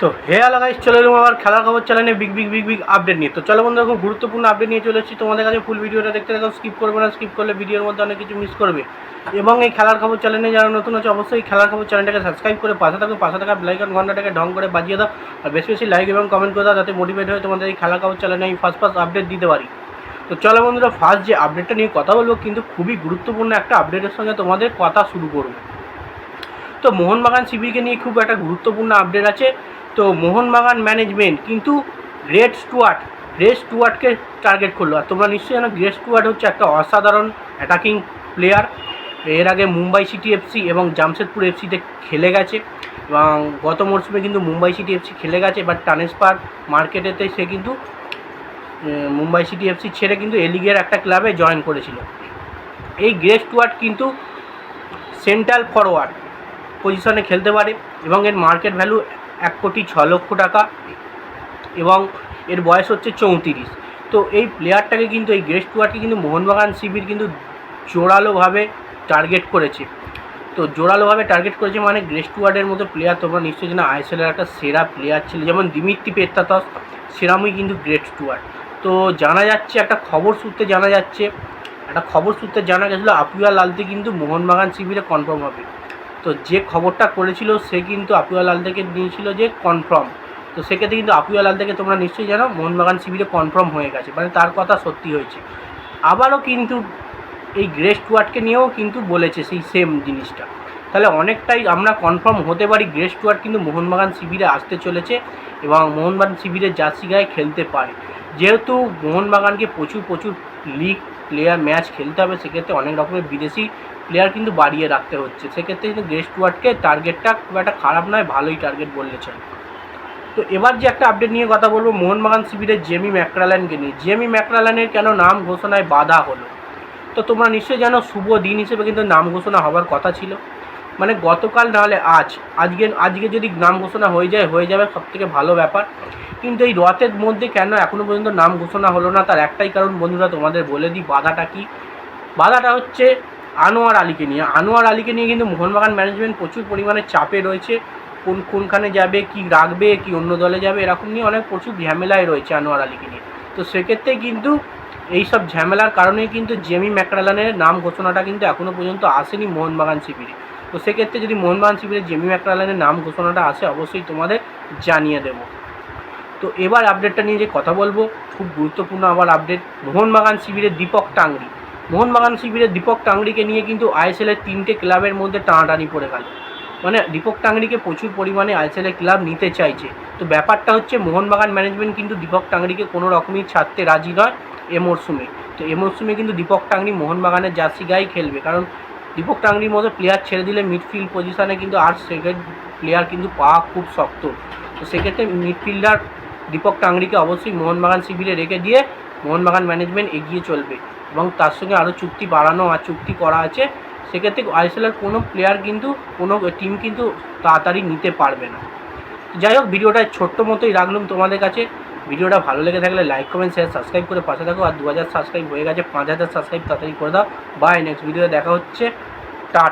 তো hey guys চলে এলাম আবার খেলার খবর চ্যানেলে big big big big update নিয়ে। তো চলো বন্ধুরা, খুব গুরুত্বপূর্ণ আপডেট নিয়ে চলে এসেছি তোমাদের কাছে ফুল ভিডিওটা দেখতে দেখো স্কিপ করবে না স্কিপ করলে ভিডিওর মধ্যে অনেক কিছু মিস করবে। এবং এই খেলার খবর চ্যানেলে যারা নতুন আছে, অবশ্যই খেলার খবর চ্যানেলটাকে সাবস্ক্রাইব করে পাশে থাকো, পাশে থাকা বেলাইকন ঘন্টাটাকে ঢং করে বাজিয়ে দাও, আর বেশি বেশি লাইক এবং কমেন্ট করে দাও, যাতে মোটিভেট হয়ে তোমাদের এই খেলার খবর চ্যানেলে আমি ফার্স্ট ফার্স্ট আপডেট দিতে পারি। তো চলো বন্ধুরা ফার্স্ট যে আপডেটটা নিয়ে কথা বলব, কিন্তু খুবই গুরুত্বপূর্ণ একটা আপডেটের সঙ্গে তোমাদের কথা শুরু করব। তো মোহনবাগান শিবিরকে নিয়ে খুব একটা গুরুত্বপূর্ণ আপডেট আছে। তো মোহনবাগান ম্যানেজমেন্ট কিন্তু রেড স্টুয়ার্ট রেড স্টুয়ার্টকে টার্গেট করল। আর তোমরা নিশ্চয়ই জানো গ্রেট স্টুয়ার্ট হচ্ছে একটা অসাধারণ অ্যাটাকিং প্লেয়ার এর আগে মুম্বাই সিটি এফসি এবং জামশেদপুর এফসিতে খেলে গেছে। এবং গত মরশুমে কিন্তু মুম্বাই সিটি এফসি খেলে গেছে বাট ট্রান্সফার মার্কেটেতে সে কিন্তু মুম্বাই সিটি এফসি ছেড়ে কিন্তু এ লিগের একটা ক্লাবে জয়েন করেছিল। এই গ্রেট স্টুয়ার্ট কিন্তু সেন্ট্রাল ফরওয়ার্ড পজিশনে খেলতে পারে এবং এর মার্কেট ভ্যালু এক কোটি ছ লক্ষ টাকা এবং এর বয়স হচ্ছে চৌত্রিশ। তো এই প্লেয়ারটাকে কিন্তু, এই গ্রেস টুয়ারকে কিন্তু মোহনবাগান শিবির কিন্তু জোরালোভাবে টার্গেট করেছে। তো জোরালোভাবে টার্গেট করেছে মানে গ্রেস টুয়ার্ডের মতো প্লেয়ার তোমরা নিশ্চয়ই জানো আইএসএলের একটা সেরা প্লেয়ার ছিল, যেমন দিমিত্রি পেত্তাতস সেরামই কিন্তু গ্রেট টুয়ার্ড তো জানা যাচ্ছে, একটা খবর সূত্রে জানা যাচ্ছে, একটা খবর সূত্রে জানা গেছিল আপিয়া লালতে কিন্তু মোহনবাগান শিবিরে কনফার্ম হবে। তো যে খবরটা করেছিল সে কিন্তু আপুয়া লাল থেকে নিয়েছিল যে কনফার্ম তো সেক্ষেত্রে কিন্তু আপুয়া লাল থেকে তোমরা নিশ্চয়ই জানো, মোহনবাগান শিবিরে কনফার্ম হয়ে গেছে। মানে তার কথা সত্যি হয়েছে। আবারও কিন্তু এই গ্রেস টুয়ার্টকে নিয়েও কিন্তু বলেছে সেই সেম জিনিসটা। তাহলে অনেকটাই আমরা কনফার্ম হতে পারি গ্রেস টুয়ার্ট কিন্তু মোহনবাগান শিবিরে আসতে চলেছে এবং মোহনবাগান শিবিরে জার্সি গায়ে খেলতে পারে। যেহেতু মোহনবাগানকে প্রচুর প্রচুর লিগ প্লেয়ার ম্যাচ খেলতে হবে, সেক্ষেত্রে অনেক রকমের বিদেশি প্লেয়ার কিন্তু বাড়িয়ে রাখতে হচ্ছে। সেক্ষেত্রে কিন্তু গ্রেস টুয়ার্টকে টার্গেটটা খুব একটা খারাপ নয়, ভালোই টার্গেট বললে চলে। তো এবার যে একটা আপডেট নিয়ে কথা বলব, মোহনবাগান শিবিরের জেমি ম্যাকরালানকে নিয়ে। জেমি ম্যাকরালানের কেন নাম ঘোষণায় বাধা হলো? তো তোমরা নিশ্চয়ই জানো, শুভ দিন হিসেবে কিন্তু নাম ঘোষণা হওয়ার কথা ছিল। মানে গতকাল নাহলে আজ। আজকে আজকে যদি নাম ঘোষণা হয়ে যায়, হয়ে যাবে সব থেকে ভালো ব্যাপার। কিন্তু এই রথের মধ্যে কেন এখনও পর্যন্ত নাম ঘোষণা হলো না, তার একটাই কারণ বন্ধুরা তোমাদের বলে দিই, বাধাটা কি? বাধাটা হচ্ছে আনোয়ার আলীকে নিয়ে। আনোয়ার আলীকে নিয়ে কিন্তু মোহনবাগান ম্যানেজমেন্ট প্রচুর পরিমাণে চাপে রয়েছে। কোন, কোনখানে যাবে, কি রাখবে, কি অন্য দলে যাবে, এরকম নিয়ে অনেক প্রচুর ঝামেলায় রয়েছে আনোয়ার আলীকে নিয়ে। তো সেক্ষেত্রে কিন্তু এই সব ঝামেলার কারণেই কিন্তু জেমি ম্যাকরালানের নাম ঘোষণাটা কিন্তু এখনও পর্যন্ত আসেনি মোহনবাগান শিবিরে। তো সেক্ষেত্রে যদি মোহনবাগান শিবিরে জেমি ম্যাকরালানের নাম ঘোষণাটা আসে, অবশ্যই তোমাদের জানিয়ে দেবো। তো এবার আপডেটটা নিয়ে যে কথা বলব, খুব গুরুত্বপূর্ণ আবার আপডেট মোহনবাগান শিবিরের দীপক টাংরি মোহনবাগান শিবিরের দীপক টাংরিকে নিয়ে কিন্তু আইএসএলের তিনটে ক্লাবের মধ্যে টানাটানি পড়ে গেল। মানে দীপক টাংরিকে প্রচুর পরিমাণে আইএসএলের ক্লাব নিতে চাইছে। তো ব্যাপারটা হচ্ছে মোহনবাগান ম্যানেজমেন্ট কিন্তু দীপক টাংরিকে কোনো রকমই ছাড়তে রাজি নয় এ মরশুমে তো এ মরশুমে কিন্তু দীপক টাংরি মোহনবাগানের জার্সি গায়ে খেলবে। কারণ দীপক টাংরির মতো প্লেয়ার ছেড়ে দিলে মিডফিল্ড পজিশানে কিন্তু আর সেকেন্ড প্লেয়ার কিন্তু পাওয়া খুব শক্ত। তো সেক্ষেত্রে মিডফিল্ডার দীপক টাংরিকে অবশ্যই মোহনবাগান শিবিরে রেখে দিয়ে মোহনবাগান ম্যানেজমেন্ট এগিয়ে চলবে এবং তার সঙ্গে আরও চুক্তি বাড়ানো আর চুক্তি করা আছে। সেক্ষেত্রে আইএসএলের কোনো প্লেয়ার কিন্তু, কোনো টিম কিন্তু তাড়াতাড়ি নিতে পারবে না। যাই হোক, ভিডিওটা ছোট্ট মতোই রাখলাম তোমাদের কাছে। ভিডিওটা ভালো লেগে থাকলে লাইক, কমেন্ট শেয়ার সাবস্ক্রাইব করে পাশে থাকো। আর দু হাজার সাবস্ক্রাইব হয়ে গেছে, পাঁচ হাজার সাবস্ক্রাইব তাড়াতাড়ি করে দাও। বাই নেক্সট ভিডিও দেখা হচ্ছে।